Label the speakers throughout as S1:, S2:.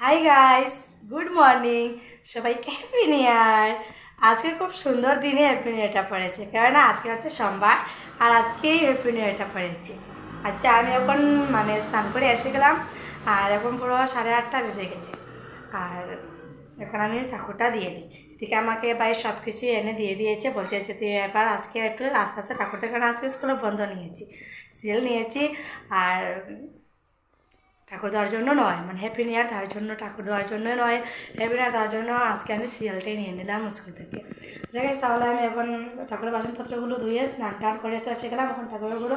S1: High guys good morning সবাইকে happy new year আজকে খুব সুন্দর দিনে হ্যাপি নিউ ইয়ারটা পড়েছে। কেননা আজকে হচ্ছে সোমবার, আর আজকেই হ্যাপি নিউ ইয়ারটা পড়েছে। আচ্ছা আমি এখন মানে স্নান করে এসে গেলাম, আর এখন পুরো সাড়ে আটটা বেজে গেছে। আর এখন আমি ঠাকুরটা দিয়ে দিই। এদিকে আমাকে বাড়ির সব কিছুই এনে দিয়ে দিয়েছে, বলছে যে তুই এবার আজকে একটু আস্তে আস্তে ঠাকুরটা কারণ আজকে স্কুলে বন্ধ নিয়েছি, সিরিয়াল নিয়েছি, আর ঠাকুর দেওয়ার জন্য নয়। মানে হ্যাপি নিউ ইয়ার তার জন্য, ঠাকুর দেওয়ার জন্য নয়। হ্যাপি নিউ তার জন্য আজকে আমি সিরিয়ালটাই নিয়ে নিলাম স্কুল থেকে। ঠিক আছে তাহলে আমি এখন ঠাকুরের বাসনপত্রগুলো ধুয়ে স্নান টান করে তো গেলাম, এখন ঠাকুরগুলো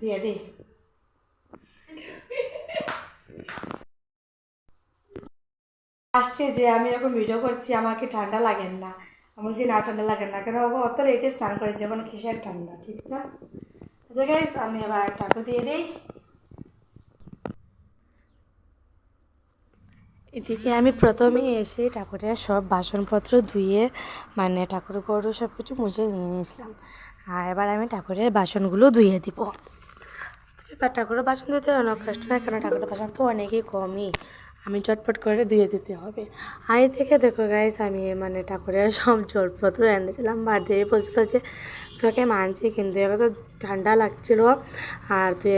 S1: দিয়ে দিই। আসছে যে আমি এখন ভিডিও করছি, আমাকে ঠান্ডা লাগেন না। আমার যে না, ঠান্ডা লাগেন না। কেন? অত লেটে স্নান করেছে এখন কিসের ঠান্ডা, ঠিক না? আচ্ছা আমি এবার ঠাকুর দিয়ে দিই। এদিকে আমি প্রথমেই এসে ঠাকুরের সব বাসনপত্র ধুয়ে মানে ঠাকুর বড় সব কিছু মুছে নিয়ে নিয়েছিলাম। আর এবার আমি ঠাকুরের বাসনগুলো ধুয়ে দিব। এবার ঠাকুরের বাসন ধুতে অনেক কষ্ট না কেন ঠাকুরের বাসন তো অনেকই কমই। আমি চটপট করে ধুয়ে দিতে হবে। আই থেকে দেখো গাইস আমি মানে ঠাকুরের সব জলপত্র এনেছিলাম বা দিয়ে বলছিল যে, তোকে মানছি কিন্তু এখন তো ঠান্ডা লাগছিল আর তুই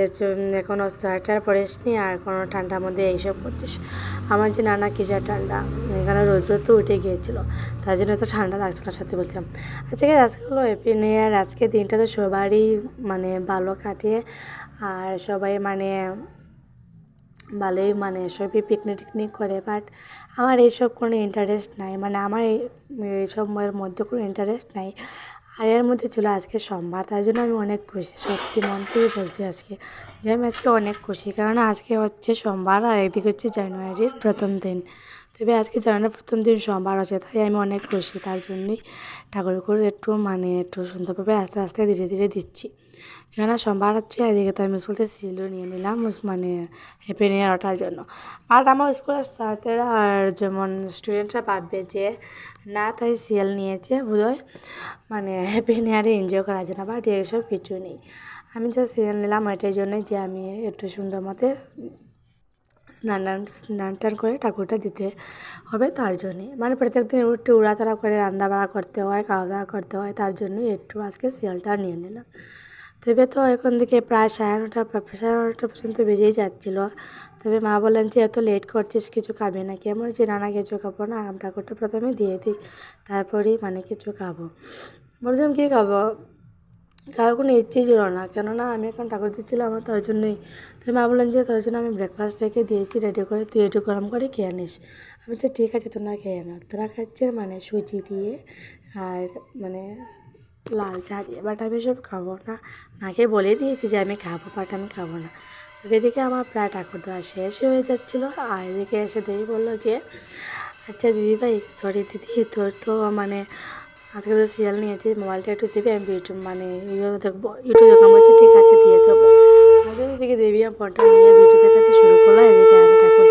S1: এখন সোয়েটার পরিস নি আর কোনো ঠান্ডার মধ্যে এইসব করছিস। আমার যে নানা কিসের ঠান্ডা? এখানে রোদ রোদ তো উঠে গিয়েছিল, তার জন্য তো ঠান্ডা লাগছিল সত্যি বলছিলাম। আচ্ছা ঠিক আজকে হলো নিউ ইয়ার আজকে দিনটা তো সবারই মানে ভালো কাটিয়ে, আর সবাই মানে ভালোই মানে সবই পিকনিক টিকনিক করে বাট আমার এইসব কোনো ইন্টারেস্ট নাই। মানে আমার এই- এইসব এর মধ্যে কোনো ইন্টারেস্ট নাই। আর এর মধ্যে ছিল আজকে সোমবার, তার জন্য আমি অনেক খুশি, সত্যি মন থেকে বলছি আজকে। যে আমি আজকে অনেক খুশি কারণ আজকে হচ্ছে সোমবার আর একদিকে হচ্ছে জানুয়ারির প্রথম দিন। তবে আজকে জানুয়ারির প্রথম দিন সোমবার আছে, তাই আমি অনেক খুশি। তার জন্যই ঠাকুর করে একটু মানে একটু সুন্দরভাবে আস্তে আস্তে ধীরে ধীরে দিচ্ছি। কেননা সোমবার হচ্ছে এদিকে তো আমি স্কুল থেকে সিলও নিয়ে নিলাম মানে হ্যাপি ইয়ার ওঠার জন্য। আর আমার স্কুলের স্যাররা আর যেমন স্টুডেন্টরা ভাববে যে, না, তাই সিএল নিয়েছে বোধহয় মানে হ্যাপি ইয়ারে এনজয় করার জন্য বাট এসব কিছু নেই। আমি যা সিএল নিলাম এটার জন্যই যে আমি একটু সুন্দর মতে স্নান স্নান টান করে ঠাকুরটা দিতে হবে তার জন্যে। মানে প্রত্যেক দিন একটু উড়াতাড়া করে রান্না বাড়া করতে হয়, খাওয়া দাওয়া করতে হয়, তার জন্য একটু আজকে শিয়ালটা নিয়ে নিলাম। তবে তো এখন থেকে প্রায় সাড়ে নটা সাড়ে নটা পর্যন্ত বেজেই যাচ্ছিল। তবে মা বললেন যে, এত লেট করছিস, কিছু খাবে না। কি আমার যে নানা, কিছু খাব না, আম ঠাকুরটা প্রথমে দিয়ে দিই, তারপরেই মানে কিছু খাব। বলছিলাম কী খাব? খাওয়ার কোনো ইচ্ছেই ছিল না। কেননা আমি এখন ঠাকুর দিচ্ছিলাম আমার তার জন্যই। তাই মা বললেন যে, তার জন্য আমি ব্রেকফাস্ট রেখে দিয়েছি রেডি করে তুই একটু গরম করে খেয়ে নিস। আমি বলছি, ঠিক আছে তোরা খেয়ে নাও। তোরা খাচ্ছে মানে সুজি দিয়ে আর মানে লাল চা দিয়ে। বাট আমি সব খাব না। মাকে বলে দিয়েছি যে, আমি খাব, বাট আমি খাব না। তো এদিকে আমার প্রায় ঠাকুর দেওয়া শেষ হয়ে যাচ্ছিল। আর এদিকে এসে দিদি বলল যে আচ্ছা দিদি ভাই সরি দিদি, তোর তো মানে আজকে তো সিরিয়াল নিয়েছি মোবাইলটা একটু দেবে, আমি ইউটিউব মানে ইয়ে দেখব। ইউটিউবে দেখলাম বলছি ঠিক আছে, দিয়ে দেবো। আগে এদিকে দেবী আমি ফোনটা নিয়ে ভিডিও দেখাতে শুরু করল এদিকে আমি ঠাকুর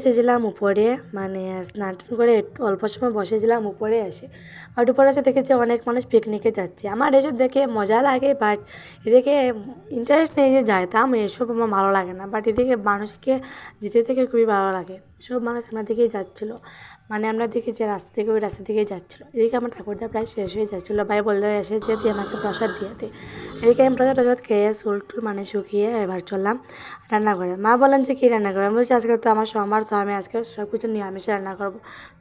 S1: এসেছিলাম উপরে মানে স্নান টান করে একটু অল্প সময় বসেছিলাম উপরে এসে। আর উপরে এসে দেখেছি অনেক মানুষ পিকনিকে যাচ্ছে। আমার এসব দেখে মজা লাগে বাট এদিকে ইন্টারেস্ট নেই যে যাইতাম, এসব আমার ভালো লাগে না। বাট এদিকে মানুষকে যেতে থেকে খুবই ভালো লাগে। সব মানুষ আমার দিকেই যাচ্ছিল। মানে আমরা দেখি যে রাস্তা থেকে ওই রাস্তা দিকেই যাচ্ছিল। এদিকে আমার ঠাকুরদা প্রায় শেষ হয়ে যাচ্ছিল। ভাই বলল, এসে যে তুই আমাকে প্রসাদ দিয়ে দে। এদিকে আমি প্রসাদ টসাদ খেয়ে, চুল টুল মানে শুকিয়ে এবার চললাম রান্না করে মা বলেন যে কী রান্না করবে আমি বলছি, আজকে তো আমার সোমবার, তো আমি আজকে সব কিছু নিরামিষ রান্না করব।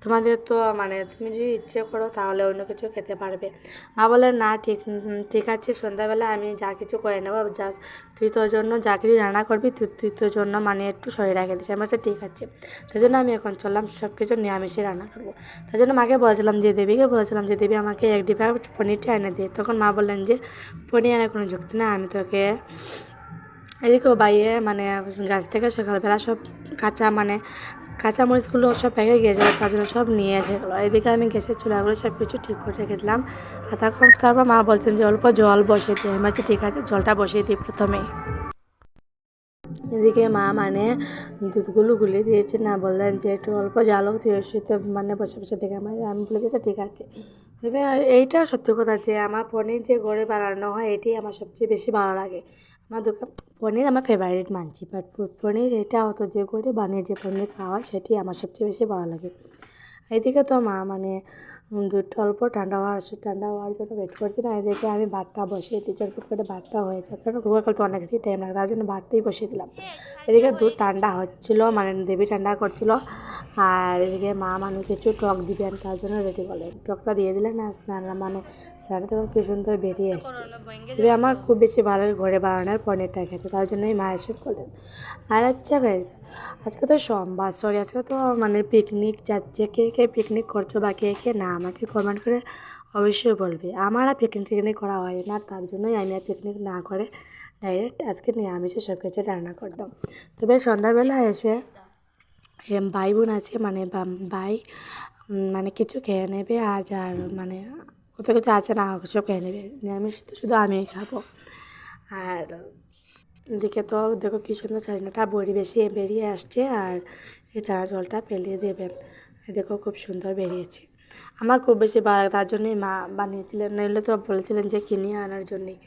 S1: তোমাদের তো মানে তুমি যদি ইচ্ছে করো, তাহলে অন্য কিছু খেতে পারবে। মা বলে না, ঠিক ঠিক আছে। সন্ধ্যাবেলা আমি যা কিছু করে নেব, যা তুই তোর জন্য যা কিছু রান্না করবি তুই তুই তোর জন্য মানে একটু শরীর রাখে দিচ্ছি আমার ঠিক আছে। তাই জন্য আমি এখন চললাম সব কিছু নিরামিষে রান্না করব। তাই জন্য মাকে বলেছিলাম যে, দেবীকে বলেছিলাম যে, দেবী আমাকে এক ডিবা পনিরটা এনে দিয়ে তখন মা বললেন যে, পনির আনার কোনো যুক্তি না আমি তোকে এদিকেও বাইরে মানে গাছ থেকে সকালবেলা সব কাঁচা মানে কাঁচামরিচগুলো সব প্যাকে গিয়েছিল তার জন্য সব নিয়ে এসে গেলো। এদিকে আমি গ্যাসের চুলাগুলো সব কিছু ঠিক করে রেখে দিলাম আর তারপর তারপর মা বলছেন যে অল্প জল বসিয়ে দিই আমি বলছি, ঠিক আছে, জলটা বসিয়ে দিই প্রথমে। এদিকে মা মানে দুধগুলো গুলিয়ে দিয়েছে, না বললেন যে একটু অল্প হোক, তুই তো মানে বসে বসে দেখে আমার। আমি বলেছি আচ্ছা ঠিক আছে। এইটা সত্যি কথা যে আমার পনির যে ঘরে বানানো হয় এটি আমার সবচেয়ে বেশি ভালো লাগে। আমার দোকান পনির আমার ফেভারিট মানছি বাট পনির এটা অত যে করে বানিয়ে যে পনির খাওয়া সেটি আমার সবচেয়ে বেশি ভালো লাগে। এদিকে তো মা মানে দুধটা অল্প ঠান্ডা হওয়ার আসছে ঠান্ডা হওয়ার জন্য ওয়েট করছি না। এদিকে আমি ভাতটা বসিয়ে দিই, চটপট করে ভাতটা হয়েছে কারণ কুকা করতে অনেকটাই টাইম লাগে, তার জন্য ভাতটাই বসিয়ে দিলাম। এদিকে দুধ ঠান্ডা হচ্ছিল মানে দেবী ঠান্ডা করছিল। আর এদিকে মা মানে কিছু টক দিবেন তার জন্য রেডি করলেন টকটা দিয়ে দিলেন আর স্নান মানে স্নান থেকে কি সুন্দর বেরিয়ে এসছে। তবে আমার খুব বেশি ভালো ঘরে বানানোর পনিরটা খেতে, তার জন্যই মা এসব করলেন আর আচ্ছা গাইস আজকে তো সোমবার সরি আজকে তো মানে পিকনিক যাচ্ছে কে কে পিকনিক করছ বা কে কে? না, আমাকে কমেন্ট করে অবশ্যই বলবে। আমার আর পিকনিক টিকনিক করা হয় না, তার জন্যই আমি আর পিকনিক না করে ডাইরেক্ট আজকে নিরামিষে সব কিছু রান্না করতাম। তবে সন্ধ্যাবেলা এসে ভাই বোন আছে মানে ভাই মানে কিছু খেয়ে নেবে আজ আর মানে কত কিছু আছে না, সব খেয়ে নেবে। নিরামিষ তো শুধু আমিই খাব। আর এদিকে তো দেখো কী সুন্দর চাটনিটা বড়ি বেশি বেরিয়ে আসছে আর এই চানা জলটা ফেলিয়ে দেবেন। দেখো খুব সুন্দর বেরিয়েছে। আমার খুব বেশি তার জন্যই মা বানিয়েছিলেন, নইলে তো বলেছিলেন যে কিনে আনার জন্যই।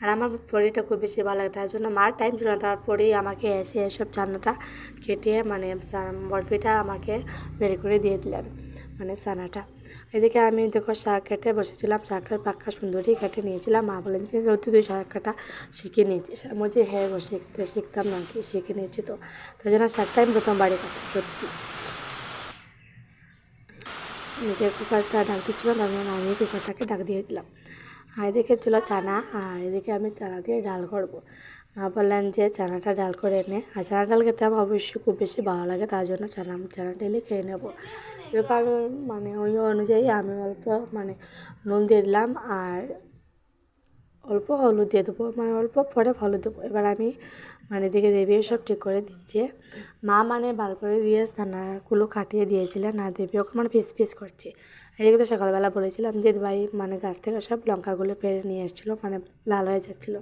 S1: আর আমার পনিরটা খুব বেশি ভালো লাগে, তার জন্য মার টাইম ছিল না, তারপরেই আমাকে এসে এসব চানাটা কেটে মানে বরফিটা আমাকে বের করে দিয়ে দিলেন মানে চানাটা এদিকে আমি দেখো শাক কেটে বসেছিলাম শাকটা পাক্কা সুন্দরই কেটে নিয়েছিলাম। মা বলেন যে যদি তুই শাক কাটা শিখে নিয়েছিস। আমি বলছি হ্যাঁ শিখতে, শিখতাম না কি শিখে নিয়েছি তো। তাই জন্য শাকটা আমি প্রথম বাড়ি কাটা, সত্যি। এদিকে কুকারটা ডাক দিচ্ছিলাম তার জন্য আমি কুকারটাকে ডাক দিয়ে দিলাম। আর এদিকে ছিল চানা, আর এদিকে আমি চানা দিয়ে ডাল করব। মা বললেন যে চানাটা ডাল করে এনে, আর চানা ডাল খেতে আমার অবশ্যই খুব বেশি ভালো লাগে, তার জন্য চানা চানা ডেলি খেয়ে নেব। আমি মানে ওই অনুযায়ী আমি অল্প মানে নুন দিয়ে দিলাম, আর অল্প হলুদ দিয়ে দেবো মানে অল্প পরে হলুদ দেবো। এবার আমি মানে এদিকে দেবীও সব ঠিক করে দিচ্ছে। মা মানে বার করে দিয়ে স্থানাগুলো কাটিয়ে দিয়েছিলেন আর দেবী, ওকে মানে পিস পিস করছে। এদিকে তো সকালবেলা বলেছিলাম যে, ভাই মানে গাছ থেকে সব লঙ্কাগুলো পেরে নিয়ে এসেছিল মানে লাল হয়ে যাচ্ছিল।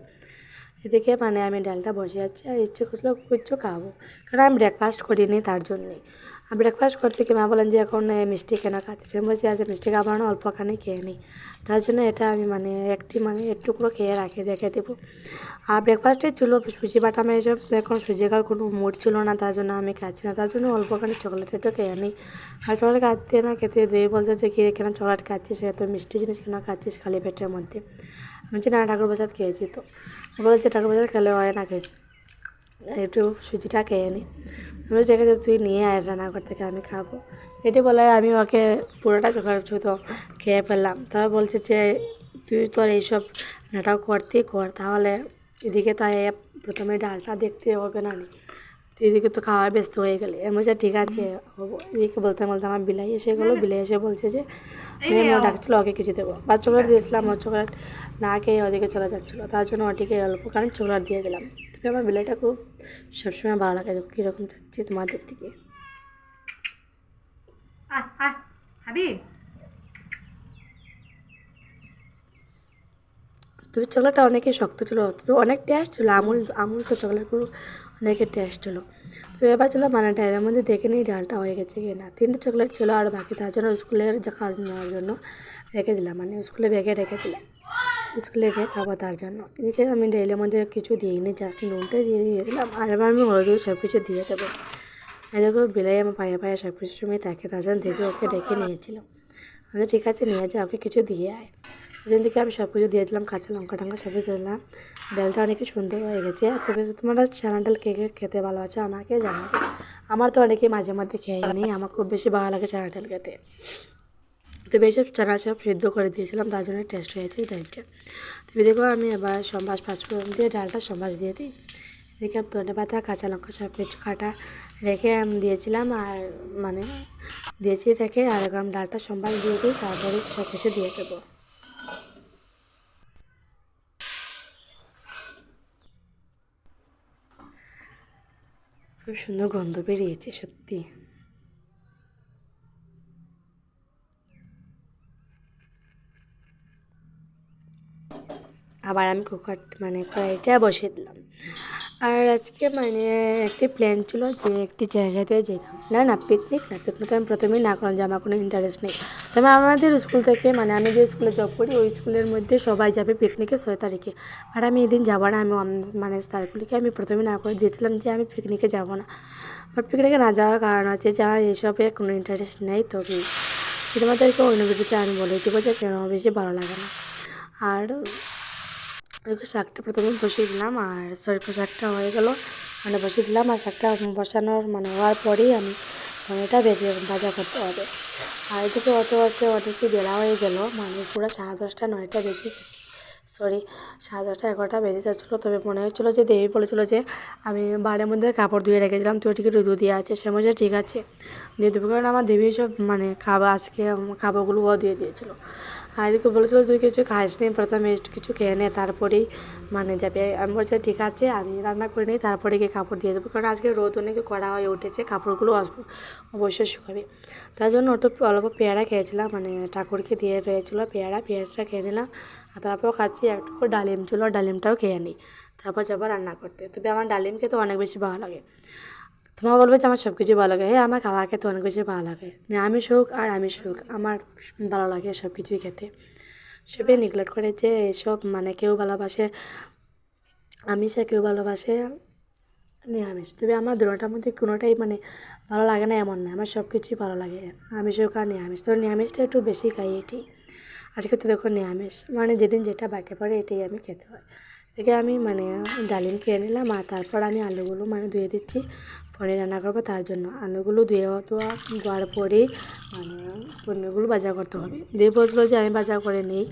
S1: এদিকে মানে আমি ডালটা বসে যাচ্ছি আর ইচ্ছে করছিল কিছু খাব, কারণ আমি ব্রেকফাস্ট করিনি তার জন্যেই আর ব্রেকফাস্ট করতে কি মা বলেন যে, এখন মিষ্টি কেন খাচ্ছিস? আমি বলছি আচ্ছা মিষ্টি খাব না অল্পখানি খেয়ে নিই তার জন্য এটা আমি মানে একটি মানে একটুকরো খেয়ে রাখি, দেখে দেবো। আর ব্রেকফাস্টে ছিল সুজি বাটা, আমি এসব এখন সুজি খাওয়ার কোনো মুড ছিল না, তার জন্য আমি খাচ্ছি না। তার জন্য অল্পখানি চকলেট একটু খেয়ে নিই আর চকলেট খাচ্ছে না খেতে দিয়ে বলছে যে কি কেন চকলেট খাচ্ছিস এত মিষ্টি জিনিস কেন খাচ্ছিস খালি পেটের মধ্যে? আমি বলছি, না, ঠাকুর প্রসাদ খেয়েছি তো। বলেছে, ঠাকুর প্রসাদ খেলে হয় না খেয়ে একটু সুজিটা খেয়ে নিই আমি ঠিক আছে তুই নিয়ে আয় রান্নাঘর থেকে, আমি খাব। এটি বলে আমি ওকে পুরোটা চোখের ছুতো খেয়ে ফেললাম। তবে বলছে যে, তুই তোর এইসব নাটক করতেই কর। তাহলে এদিকে তাই প্রথমে ডালটা দেখতে হবে না নি এদিকে তো খাওয়ায় ব্যস্ত হয়ে গেলে। আমি বলছি ঠিক আছে এদিকে বলতে বলতে আমার বিলাই এসে গেলো। বিলাই এসে বলছে যে মেয়ে ডাকছিল ওকে কিছু দেবো। বা চকলেট দিয়েছিলাম ও চকলেট না খেয়ে ওদিকে চলে যাচ্ছিল। তার জন্য ওটিকে অল্প কারণ চকলেট দিয়ে দিলাম। তবে আমার বিলাইটা খুব সবসময় ভালো লাগে। দেখো কীরকম যাচ্ছে তোমাদের দিকে।
S2: খাবি?
S1: তবে চকলেটটা অনেকই শক্ত ছিল তবে অনেক টেস্ট ছিল। আমুল আমুল তো চকলেটগুলো অনেকের টেস্ট হলো। তো এবার ছিল মানে ডালের মধ্যে দেখে নিই ডালটা হয়ে গেছে কি না। তিনটে চকলেট ছিল আর বাকি তার জন্য স্কুলের যে খাওয়া নেওয়ার জন্য রেখে দিলাম। মানে স্কুলে ব্যাগে রেখে দিলাম। স্কুলে গিয়ে খাব তার জন্য। এদিকে আমি ডালের মধ্যে কিছু দিইনি জাস্ট নুনটা দিয়ে দিয়ে দিলাম আর এবার আমি হলুদ সব কিছু দিয়ে দেবো। এই দেখো বিলাই আমার পায়ে পায়ে সব কিছুর সময় থাকে, তার জন্য দেখে ওকে ডেকে নিয়েছিলাম। আমি ঠিক আছে, নিয়ে যা, ওকে কিছু দিয়ে আয়। ওখান থেকে আমি সব কিছু দিয়ে দিলাম, কাঁচা লঙ্কা টঙ্কা সবই দিলাম। ডালটা অনেকই সুন্দর হয়ে গেছে। তবে তোমরা চানা ডাল কে কে খেতে ভালো আছে আমাকে জানাবে আমার তো অনেকেই মাঝে মধ্যে খেয়ে নিই আমার খুব বেশি ভালো লাগে চানা ডাল খেতে। তো এইসব চানা সব সিদ্ধ করে দিয়েছিলাম, তার জন্য টেস্ট হয়েছে ডালটা। তবে দেখো, আমি এবার সম্বাস পাঁচফোড়ন দিয়ে ডালটা সম্বাস দিয়ে দিই। এদিকে ধনে পাতা, কাঁচা লঙ্কা সব কিছু কাটা রেখে আমি দিয়েছিলাম আর মানে দিয়েছি রেখে আর এখন ডালটা সম্বাস দিয়ে দিই, তারপরে সব কিছু দিয়ে দেবো। খুব সুন্দর গন্ধ বেরিয়েছে সত্যি। আবার আমি কুকার মানে কড়াইটা বসিয়ে দিলাম। আর আজকে মানে একটি প্ল্যান ছিল যে একটি জায়গাতে যেতাম। না না পিকনিক না পিকনিক আমি প্রথমেই না করলাম যে আমার কোনো ইন্টারেস্ট নেই। তবে আমাদের স্কুল থেকে মানে আমি যে স্কুলে জব করি, ওই স্কুলের মধ্যে সবাই যাবে পিকনিকে ছয় তারিখে। আর আমি এদিন যাব না, আমি মানে স্যারগুলিকে আমি প্রথমে না করে দিয়েছিলাম যে আমি পিকনিকে যাব না। বাট পিকনিকে না যাওয়ার কারণ হচ্ছে যে আমার এইসবে কোনো ইন্টারেস্ট নেই, তবে তোমাদেরকে অন্য ভিডিওতে আমি বলে দেবো যে কেন বেশি ভালো লাগে না। আর শাকটা প্রথমে বসিয়ে দিলাম আর সরি শাকটা হয়ে গেল। মানে বসিয়ে দিলাম আর শাকটা বসানোর মানে হওয়ার পরেই আমি টমেটো বেজে ভাজা করতে হবে। আর এদিকে অত অত অনেকই বেলা হয়ে গেল মানে পুরো সাড়ে দশটা, নয়টা বেজে সরি, সাড়ে দশটা এগারোটা বেজে যাচ্ছিল। তবে মনে হচ্ছিল যে, দেবী বলেছিলো যে, আমি বাড়ির মধ্যে কাপড় ধুয়ে রেখেছিলাম, তুই ওটিকে রুদু দিয়ে আছে। সে বলছে, ঠিক আছে। দিয়ে দেবো কারণ আমার দেবী সব মানে খাবার আজকে খাবারগুলো ও দিয়ে দিয়েছিলো। আর এদিকে বলেছিলো, তুই কিছু খাস নি, প্রথমে কিছু খেয়ে নে, তারপরেই মানে যাবে। আমি বলছি, ঠিক আছে, আমি রান্না করে নিই, তারপরে গিয়ে কাপড় দিয়ে দেবো। কারণ আজকে রোদ অনেক কড়া হয়ে উঠেছে, কাপড়গুলো অবশ্যই শুকাবে। তার জন্য ওটা অল্প পেয়ারা খেয়েছিলাম মানে ঠাকুরকে দিয়ে রয়েছিলো পেয়ারা, পেয়ারাটা খেয়ে নিলাম। তারপর খাচ্ছি, একটু করে ডালিম ছিল, ডালিমটাও খেয়ে নিই। তারপর যাব রান্না করতে। তবে আমার ডালিম খেতে অনেক বেশি ভালো লাগে। তোমার বলবে যে আমার সব কিছু ভালো লাগে। হ্যাঁ আমার খাওয়া খেতে অনেক কিছু ভালো লাগে। নিরামিষ হোক আর আমিষ হোক, আমার ভালো লাগে সব কিছুই খেতে। সবাই নেগলেক্ট করে যে এসব মানে কেউ ভালোবাসে, আমিষ কেউ ভালোবাসে নিরামিষ। তবে আমার দুটোটার মধ্যে কোনোটাই মানে ভালো লাগে না, এমন না। আমার সব কিছুই ভালো লাগে, আমিষ হোক আর নিরামিষ। তো নিরামিষটা একটু বেশি খাই এটি। আজকে তো দেখো নিরামিষ। মানে যেদিন যেটা বাকি পড়ে এটাই আমি খেতে হয়। এদিকে আমি মানে ডালিম খেয়ে নিলাম আর তারপর আমি আলুগুলো মানে ধুয়ে দিচ্ছি, পরে রান্না করব তার জন্য। আলুগুলো ধুয়ে দেওয়া দেওয়ার পরেই মানে পনিরগুলো বাজার করতে হবে। দিয়ে বলছিলো যে আমি বাজার করে নিই,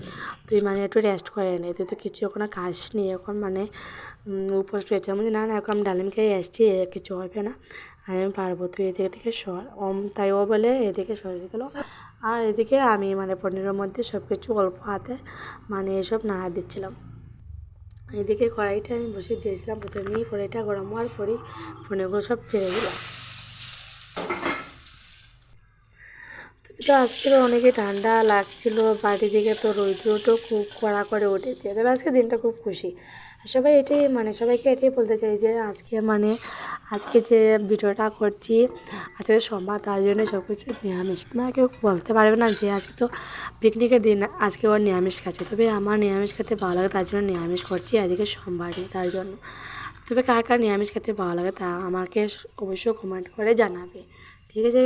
S1: তুই মানে একটু রেস্ট করে নে। তুই তো কিছু এখন খাস নি, এখন মানে উপোস রয়েছে। আমি না না, এখন ডালিম খেয়ে এসছি এ কিছু হবে না। আমি পারব। তুই এদিকে থেকে সর। ওম, তাই ও বলে, এদিকে সরে গেলো আর এদিকে আমি মানে পনিরের মধ্যে সব কিছু অল্প হাতে মানে এসব নাড়া দিচ্ছিলাম। এদিকে কড়াইটা আমি বসিয়ে দিয়েছিলাম। প্রথমেই কড়াইটা গরম হওয়ার পরেই পনিরগুলো সব ছেড়ে দিলাম। তো আজকে অনেকে ঠান্ডা লাগছিল বাড়ি দিকে তো রৌদ্রটাও খুব কড়া করে উঠেছে। তবে আজকে দিনটা খুব খুশি। সবাই এটাই মানে সবাইকে এটাই বলতে চাই যে আজকে মানে আজকে যে ভিডিওটা করছি, আজকে সোমবার, তার জন্য সব কিছু নিরামিষ। তোমরা কেউ বলতে পারবে না যে আজকে তো পিকনিকের দিন, আজকে ওর নিরামিষ খাচ্ছে। তবে আমার নিরামিষ খেতে ভালো লাগে, তার জন্য নিরামিষ করছি, আজকে সোমবারই, তার জন্য। তবে কার কার নিরামিষ খেতে ভালো লাগে, তা আমাকে অবশ্যই কমেন্ট করে জানাবে। ঠিক আছে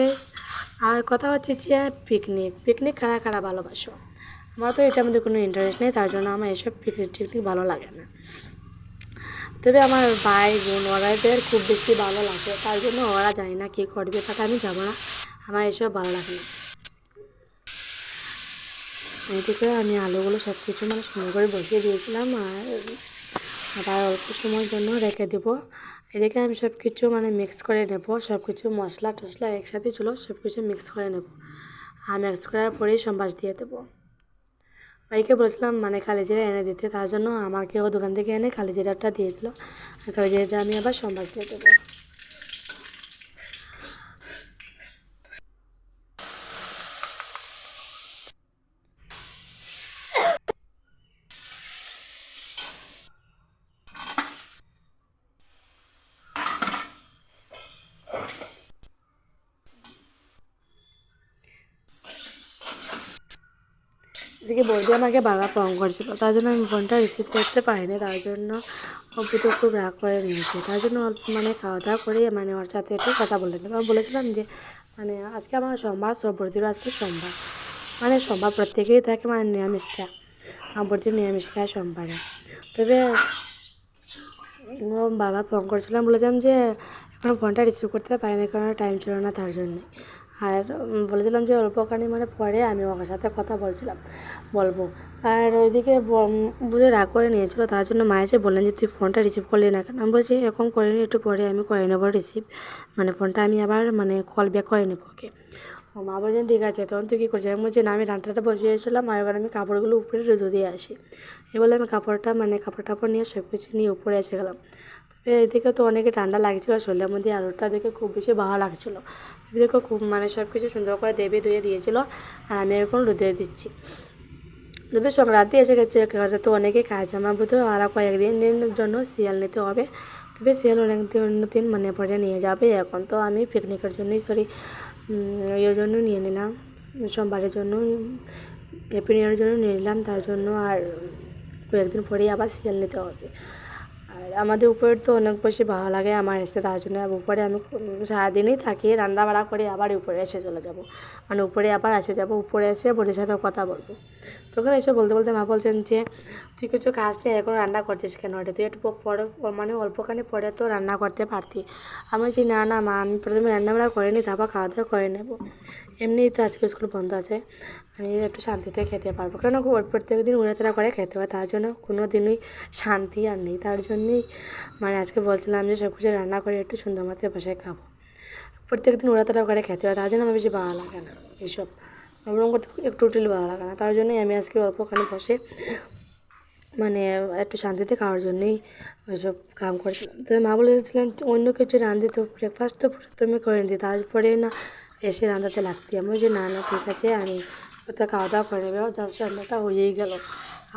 S1: আর কথা হচ্ছে যে পিকনিক পিকনিক কারা কারা ভালোবাসো? আমার তো এটার মধ্যে কোনো ইন্টারেস্ট নেই, তার জন্য আমার এসব পিকনিক ভালো লাগে না। তবে আমার ভাই বোন ওরাদের খুব বেশি ভালো লাগে, তার জন্য ওরা জানি না কী করবে তাতে আমি যাব না, আমার এসব ভালো লাগে না। এদিকে আমি আলুগুলো সব কিছু মানে সুন্দর করে বসিয়ে দিয়েছিলাম, আর আবার অল্প সময়ের জন্য রেখে দেবো। এদিকে আমি সব কিছু মানে মিক্স করে নেব সব কিছু মশলা টশলা একসাথে ছিল সব কিছু মিক্স করে নেব। আর মিক্স করার পরেই সম্বাস দিয়ে দেবো। ভাইকে বলেছিলাম মানে খালি জিরা এনে দিতে। তার জন্য আমাকে আমাকেও দোকান থেকে এনে খালি জিরাটা দিয়ে দিল। খালি জিরাটা আমি আবার সোমবার দিয়ে দেবো। এদিকে বৌদি আমাকে বারবার ফোন করছিল। তার জন্য আমি ফোনটা রিসিভ করতে পারিনি। তার জন্য অপু তো খুব রাগ করে নিয়েছে। তার জন্য অল্প মানে খাওয়া দাওয়া করে মানে ওর সাথে একটু কথা বলে দিলাম বলেছিলাম যে মানে আজকে আমার সোমবার সব বৌদিরও আজকে সোমবার। মানে সোমবার প্রত্যেকেই থাকে মানে নিরামিষটা। আমার নিরামিষ খায় সোমবারে। তবে বাবা ফোন করেছিলাম বলেছিলাম যে, এখন ফোনটা রিসিভ করতে পারিনি। কারণ টাইম ছিল না তার জন্যে। আর বলেছিলাম যে অল্পখানি মানে পরে আমি ওর সাথে কথা বলছিলাম, বলব। আর ওইদিকে বুঝে রাগ করে নিয়েছিল, তার জন্য মা এসে বললেন যে, তুই ফোনটা রিসিভ করলি না কেন? আমি বলছি এরকম করিনি, একটু পরে আমি করে নেব রিসিভ মানে ফোনটা আমি আবার মানে কল ব্যাক করে নেব ওকে। ও মা বলছেন ঠিক আছে, তখন তুই কী করছিস? আমি বলছি, না, আমি রান্নাটা বসিয়েছিলাম, আর এবার আমি কাপড়গুলো উপরে রোদে দিয়ে আসি। এ বলে আমি কাপড়টা মানে কাপড় টাপড় নিয়ে সব কিছু নিয়ে উপরে এসে গেলাম। এদিকে তো অনেকে ঠান্ডা লাগছিল, শরীরের মধ্যে আলুটা দেখে খুব বেশি ভালো লাগছিল। এদিকে খুব মানে সব কিছু সুন্দর করে দেবে, ধুয়ে দিয়েছিল, আর আমি এখন রোদে দিচ্ছি। তবে সংক্রান্তি এসে গেছে একেবারে তো অনেকে কাজ, আমার বোধ হয় আর কয়েকদিনের জন্য সিয়াল নিতে হবে। তবে সিয়াল অনেক দিন দিন মানে পরে নিয়ে যাবে, এখন তো আমি পিকনিকের জন্যই সরি ইয়ের জন্য নিয়ে নিলাম, সোমবারের জন্য হ্যাপি জন্য নিয়ে নিলাম, তার জন্য আর কয়েকদিন পরেই আবার সিয়াল নিতে হবে। আমাদের উপরে তো অনেক বেশি ভালো লাগে আমার এসে তার জন্য। উপরে আমি সারাদিনই থাকি রান্না বাড়া করে আবার উপরে এসে চলে যাব। মানে উপরে আবার এসে যাব, উপরে এসে বোনের সাথে কথা বলব। তখন এসে বলতে বলতে মা বলছেন যে, তুই কিছু কাজ নেই, এখন রান্না করছিস কেন? এটা তুই একটু পরে মানে অল্পখানি পরে তো রান্না করতে পারতি। আমি বলছি, না না মা, আমি প্রথমে রান্না বাড়া করে নিই তারপর খাওয়া দাওয়া করে নেব। এমনিই তো আজকে স্কুল বন্ধ আছে। আমি একটু শান্তিতে খেতে পারব। কেন প্রত্যেক দিন উড়াতাড়া করে খেতে হয়, তার জন্য কোনো দিনই শান্তি আর নেই। তার জন্যই মানে আজকে বলছিলাম যে সব কিছু রান্না করে একটু সুন্দর মতো বসে খাব। প্রত্যেক দিন উড়াতাড়া করে খেতে হয়, তার জন্য আমার বেশি ভালো লাগে না এইসব নরম করতে একটু টোটালি ভালো লাগে না। তার জন্যই আমি আজকে অল্পখানি বসে মানে একটু শান্তিতে খাওয়ার জন্যই ওইসব কাম করেছিলাম। তো মা বলেছিলেন, অন্য কিছু রাঁধতে তো ব্রেকফাস্ট তো প্রথমে করে নিতে। তারপরে না এসে রান্নাতে লাগতি। আমি যে না না, ঠিক আছে, আমি ওটা খাওয়া দাওয়া করে নেবে। জাস্ট রান্নাটা হয়েই গেল।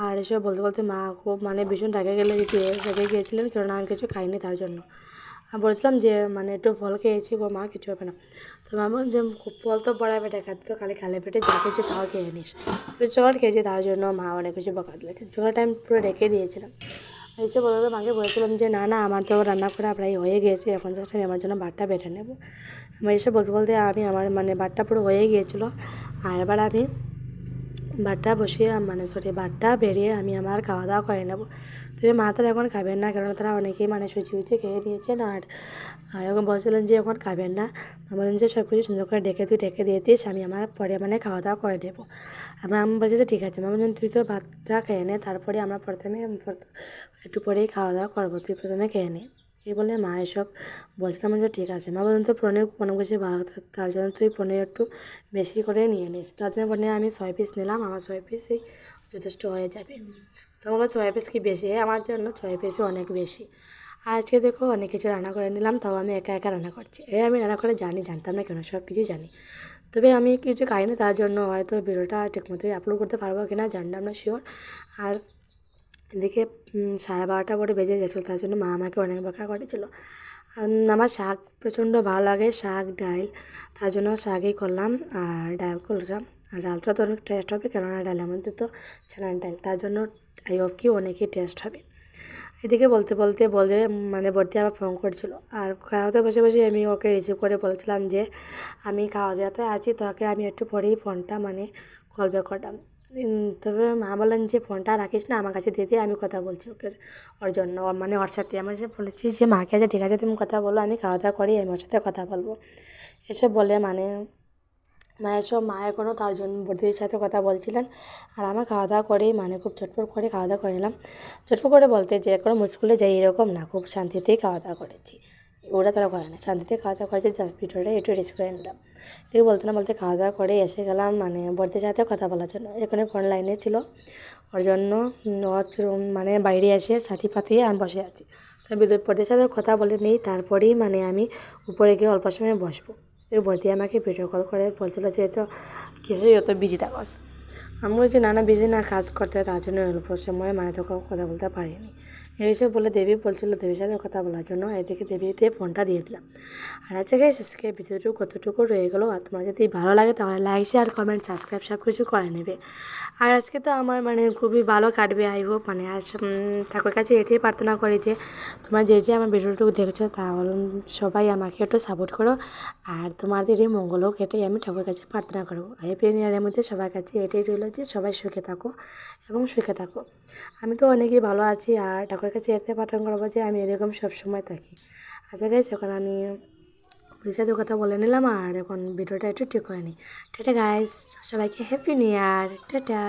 S1: আর এসব বলতে বলতে মা খুব মানে ভীষণ রেগে গেলে রেগে গিয়েছিলেন কারণ আমি কিছু খাইনি তার জন্য। আমি বলছিলাম যে মানে একটু ফল খেয়েছি গো মা, কিছু হবে না। তো মা বললেন যে ফল তো পড়া পেটে খাতে তো খালি খালি পেটে যা কিছু তাও খেয়ে নিস। তো চকলেট খেয়েছি তার জন্য মা অনেক কিছু বকা দিয়েছে। চকলেট আমি পুরো রেখে দিয়েছিলাম। এসে বলতে মাকে বলেছিলাম যে, না না, আমার তো রান্না করা প্রায় হয়ে গিয়েছে। এখন জাস্ট আমি আমার জন্য ভাতটা বেটে নেব। আমি এসে বলতে বলতে আমি আমার মানে ভাতটা পুরো হয়ে গিয়েছিল। আর এবার আমি ভাতটা বসিয়ে মানে সরি ভাতটা বেরিয়ে আমি আমার খাওয়া দাওয়া করে নেব। তবে মা তারা এখন খাবেন না কারণ তারা অনেকেই মানে সুচি উচি খেয়ে নিয়েছেন। আর আর এখন বলছিলেন যে এখন খাবেন না। আমি বললেন যে সব কিছু সুন্দর করে ডেকে তুই, ডেকে দিয়ে দিস, আমি আমার পরে মানে খাওয়া দাওয়া করে দেবো। আমার আমি বলছি যে ঠিক আছে। আমি বলছেন তুই তো ভাতটা খেয়ে নে, তারপরে আমরা প্রথমে একটু পরেই খাওয়া দাওয়া করব, তুই প্রথমে খেয়ে নে। এই বলে মা এসব বলছিলাম যে ঠিক আছে। মা বলুন তো পনির অনেক বেশি ভালো তার জন্য তুই পনির একটু বেশি করে নিয়ে নিস। তার জন্য পনির আমি ছয় পিস নিলাম, আমার ছয় পিসই যথেষ্ট হয়ে যাবে। তো বলো ছয় পিস কি বেশি? আমার জন্য ছয় পিসই অনেক বেশি। আজকে দেখো অনেক কিছু রান্না করে নিলাম, তাও আমি একা একা রান্না করছি। এ আমি রান্না করে জানি, জানতাম না কেন, সব কিছুই জানি। তবে আমি কিছু খাই না তার জন্য হয়তো ভিডিওটা ঠিকমতোই আপলোড করতে পারব কি না জানলাম না শিওর আর এদিকে সাড়ে বারোটা পরে বেজে গেছিল, তার জন্য মা আমাকে অনেক বকা করেছিল। আমার শাক প্রচণ্ড ভালো লাগে, শাক, ডাল, তার জন্য শাকই করলাম, আর ডাল করলাম। আর ডালটা তো অনেক টেস্ট হবে, কেননা ডালের মধ্যে তো ছানার ডাল, তার জন্য কি অনেকই টেস্ট হবে। এদিকে বলতে বলতে বলে মানে বর্তি আবার ফোন করছিল। আর খাওয়াতে বসে বসে আমি ওকে রিসিভ করে বলেছিলাম যে, আমি খাওয়া দাওয়াতে আছি, তোকে আমি একটু পরেই ফোনটা মানে কল ব্যাক করলাম তবে মা বললেন যে ফোনটা রাখিস না, আমার কাছে দিয়ে আমি কথা বলছি ওকে ওর জন্য মানে ওর সাথে। আমি যে বলেছি যে, মাকে আছে, ঠিক আছে, তুমি কথা বলো, আমি খাওয়া দাওয়া করি, আমি ওর সাথে কথা বলব। এসব বলে মানে মায়ের সব মা এখনও তার জন্য বর্দির সাথে কথা বলছিলেন। আর আমার খাওয়া দাওয়া করেই মানে খুব চটপট করে খাওয়া দাওয়া করে নিলাম। চটপট করে বলতে যে কোনো মুশকিলে যাই এরকম না, খুব শান্তিতেই খাওয়া দাওয়া করেছি। ওরা তারা করে না শান্তিতে খাওয়া দাওয়া করেছে জাস্ট ভিডিওটা একটু রেস্ট করে নিলাম। ঠিক বলতে না বলতে খাওয়া দাওয়া করে এসে গেলাম মানে বর্দির সাথে কথা বলার জন্য। এখানে ফোন লাইনে ছিল। ওর জন্য মানে বাইরে এসে সাথী পাতিয়ে আমি বসে আছি। তো বিদ্যুৎ বর্দির সাথে কথা বলে নেই, তারপরেই মানে আমি উপরে গিয়ে অল্প সময় বসবো। এই বর্দি আমাকে ভিডিও কল করে বলছিল যে তো কিছু অত বিজি থাকস? আমি বলছি, না না বিজি না, কাজ করতে তার জন্য অল্প সময় মানে তো কথা বলতে পারিনি। এইসব বলে, দেবী বলছিল দেবীর সাথে কথা বলার জন্য এদিকে দেবীতে ফোনটা দিয়ে দিলাম। আর আজকে গাইস আজকে ভিডিওটুকু কতটুকু রয়ে গেলো আর তোমার যদি ভালো লাগে তাহলে লাইক শেয়ার কমেন্ট সাবস্ক্রাইব সব কিছু করে নেবে। আর আজকে তো আমার মানে খুবই ভালো কাটবে আই হোপ মানে আজ ঠাকুর কাছে এটাই প্রার্থনা করি যে তোমার যে যে আমার ভিডিওটুকু দেখছ তাহলে সবাই আমাকে একটু সাপোর্ট করো। আর তোমাদের এই মঙ্গল হোক, এটাই আমি ঠাকুর কাছে প্রার্থনা করব। হ্যাপি নিউ ইয়ারের মধ্যে সবার কাছে এটাই রইল যে সবাই সুখে থাকো এবং সুখে থাকো। আমি তো অনেকেই ভালো আছি আর ঠাকুরের কাছে এতে পাঠান করব যে আমি এরকম সবসময় থাকি। আচ্ছা গাইস এখন আমি পয়সা সাথে কথা বলে নিলাম আর এখন ভিডিওটা একটু ঠিক করে নিই। টাটা গাইস সবাইকে হ্যাপি নিউ ইয়ার টাটা।